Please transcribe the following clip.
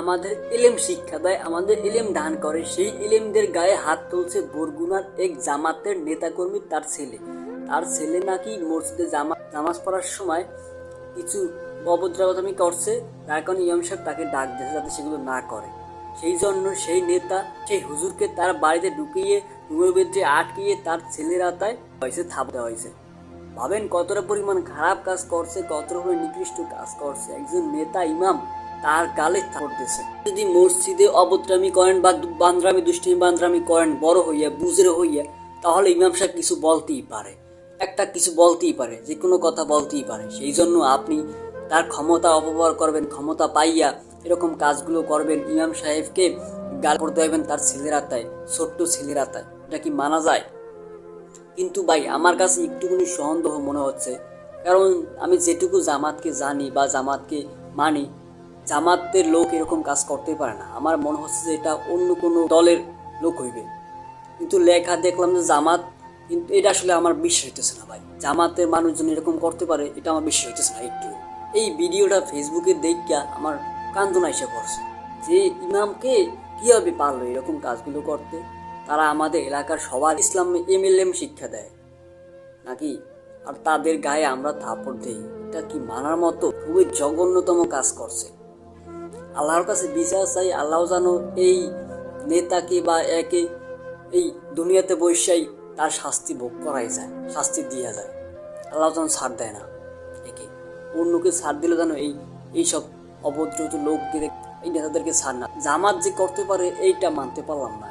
আমাদের ইলেম শিক্ষা দেয়, আমাদের ইলেম দান করে, সেই ইলেমদের গায়ে হাত তুলছে বরগুনার এক জামাতের নেতাকর্মী তার ছেলে। তার ছেলে নাকি মসজিদে জামা, নামাজ পড়ার সময় কিছু অভদ্রাগতামি করছে, তার কারণে ইমাম সাহেব তাকে ডাক দিয়েছে যাতে সেগুলো না করে। সেই জন্য সেই নেতা, সেই হুজুরকে তার বাড়িতে ঢুকিয়ে, রুমের ভিতরে আটকিয়ে তার ছেলের আতায় হয়েছে থাপ দেওয়া হয়েছে। ভাবেন কতটা পরিমাণ খারাপ কাজ করছে, কতটা পরিমাণ নিকৃষ্ট কাজ করছে। একজন নেতা ইমাম তার গালে করতেছে যদি মসজিদে অবদ্রামি করেন বা বান্দ্রামি, দুষ্টিমি বান্দ্রামি করেন, বড় হইয়া বুঝরে হইয়া, তাহলে ইমাম সাহেব কিছু বলতেই পারে। একটা কিছু বলতেই পারে, যে কোনো কথা বলতেই পারে। সেই জন্য আপনি তার ক্ষমতা অপব্যবহার করবেন, ক্ষমতা পাইয়া এরকম কাজগুলো করবেন। ইমাম সাহেবকে গাল পড়তে হবেন তার ছেলের আত্মায়, ছোট্ট ছেলের আত্মায়। এটা কি মানা যায়? কিন্তু ভাই, আমার কাছে একটুখানি সন্দেহ মনে হচ্ছে। কারণ আমি যেটুকু জামাতকে জানি বা জামাতকে মানি জামাতের লোক এরকম কাজ করতে পারে না। আমার মনে হচ্ছে যে এটা অন্য কোনো দলের লোক হইবে। কিন্তু লেখা দেখলাম যে জামাত, কিন্তু এটা আসলে আমার বিশ্বাস হইতেছে না ভাই। জামাতের মানুষজন এরকম করতে পারে, এটা আমার বিশ্বাস হইতেছে না একটু। এই ভিডিওটা ফেসবুকে দেখিয়া আমার কান্দনা এসে পড়ছে যে ইমামকে কীভাবে পারল এরকম কাজগুলো করতে? তারা আমাদের এলাকার সবার ইসলাম এমএলএম শিক্ষা দেয়। নাকি? আর তাদের গায়ে আমরা থাপড় দিই। এটা কি মানার মতো? খুবই জঘন্যতম কাজ করছে। আল্লাহর কাছে বিচার চাই, আল্লাহ যেন এই নেতাকে বা একে এই দুনিয়াতে বৈশাই তার শাস্তি ভোগ করাই যায়, শাস্তি দিয়া যায়। আল্লাহ যেন ছাড় দেয় না একে। অন্যকে ছাড় দিলে যেন এই, এইসব অভদ্রত লোকদের, এই নেতাদেরকে ছাড় না। জামাত যে করতে পারে, এইটা মানতে পারলাম না।